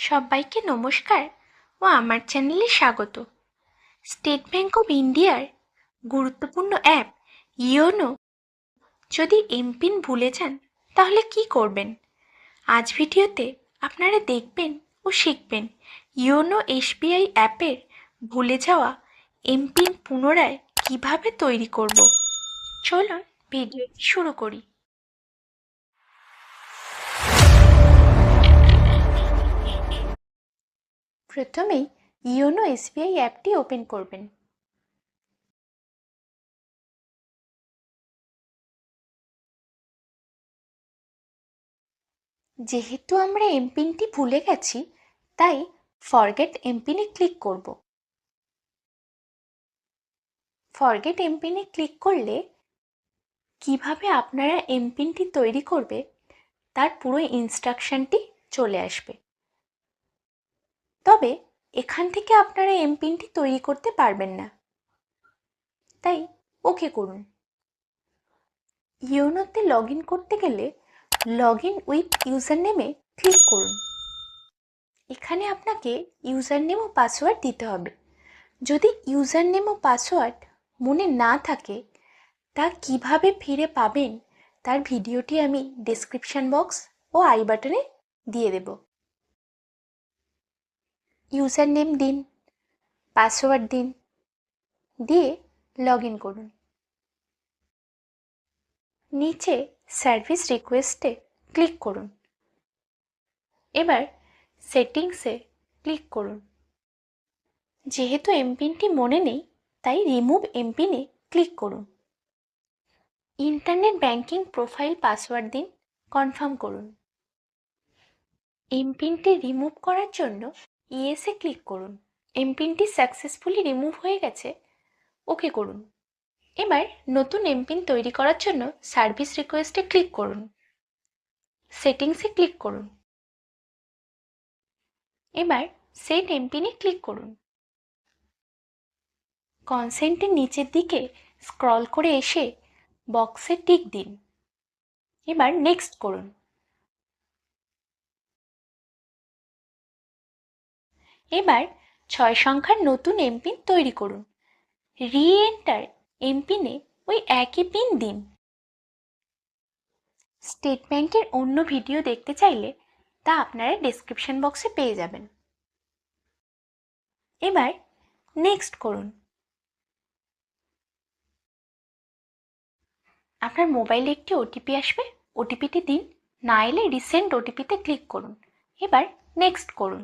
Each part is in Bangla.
সবাইকে নমস্কার ও আমার চ্যানেলে স্বাগত। স্টেট ব্যাংক অফ ইন্ডিয়ার গুরুত্বপূর্ণ অ্যাপ ইয়োনো। যদি এমপিন ভুলে যান, তাহলে কি করবেন? আজ ভিডিওতে আপনারা দেখবেন ও শিখবেন ইয়োনো এসবিআই অ্যাপের ভুলে যাওয়া এমপিন পুনরায় কীভাবে তৈরি করব। চলুন ভিডিওটি শুরু করি। প্রথমেই ইয়োনো এসবিআই অ্যাপটি ওপেন করবেন। যেহেতু আমরা এমপিনটি ভুলে গেছি, তাই ফরগেট এমপিনে ক্লিক করব। ফরগেট এমপিনে ক্লিক করলে কীভাবে আপনারা এমপিনটি তৈরি করবে, তার পুরো ইনস্ট্রাকশনটি চলে আসবে। তবে এখান থেকে আপনারা এমপিনটি তৈরি করতে পারবেন না। তাই ওকে করুন। ইউনোতে লগ ইন করতে গেলে লগ ইন উইথ ইউজার নেমে ক্লিক করুন। এখানে আপনাকে ইউজার নেম ও পাসওয়ার্ড দিতে হবে। যদি ইউজার নেম ও পাসওয়ার্ড মনে না থাকে, তা কীভাবে ফিরে পাবেন তার ভিডিওটি আমি ডেসক্রিপশন বক্স ও আই বাটনে দিয়ে দেব। ইউজার নেম দিন, পাসওয়ার্ড দিন, দিয়ে লগ ইন করুন। নিচে সার্ভিস রিকোয়েস্টে ক্লিক করুন। এবার সেটিংসে ক্লিক করুন। যেহেতু এমপিনটি মনে নেই, তাই রিমুভ এমপিনে ক্লিক করুন। ইন্টারনেট ব্যাংকিং প্রোফাইল পাসওয়ার্ড দিন কনফার্ম করুন। এমপিনটি রিমুভ করার জন্য ইএসএ ক্লিক করুন। এমপিনটি সাকসেসফুলি রিমুভ হয়ে গেছে। ওকে করুন। এবার নতুন এমপিন তৈরি করার জন্য সার্ভিস রিকোয়েস্টে ক্লিক করুন। সেটিংসে ক্লিক করুন। এবার সেট এমপিনে ক্লিক করুন। কনসেন্টের নিচের দিকে স্ক্রল করে এসে বক্সে টিক দিন। এবার নেক্সট করুন। এবার ছয় সংখ্যার নতুন এমপিন তৈরি করুন। রি এন্টার এমপিনে ওই একই পিন দিন। স্টেট ব্যাংকের অন্য ভিডিও দেখতে চাইলে তা আপনারা ডেসক্রিপশন বক্সে পেয়ে যাবেন। এবার নেক্সট করুন। আপনার মোবাইলে একটি ওটিপি আসবে। ওটিপিটি দিন, না এলে রিসেন্ট ওটিপিতে ক্লিক করুন। এবার নেক্সট করুন।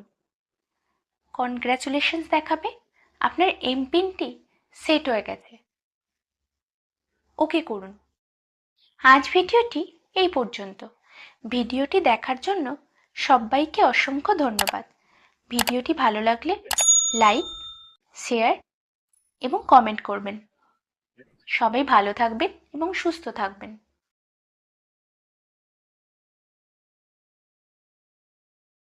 কনগ্র্যাচুলেশনস দেখাবে। আপনার এমপিনটি সেট হয়ে গেছে। ওকে করুন। আজ ভিডিওটি এই পর্যন্ত। ভিডিওটি দেখার জন্য সবাইকে অসংখ্য ধন্যবাদ। ভিডিওটি ভালো লাগলে লাইক শেয়ার এবং কমেন্ট করবেন। সবাই ভালো থাকবেন এবং সুস্থ থাকবেন।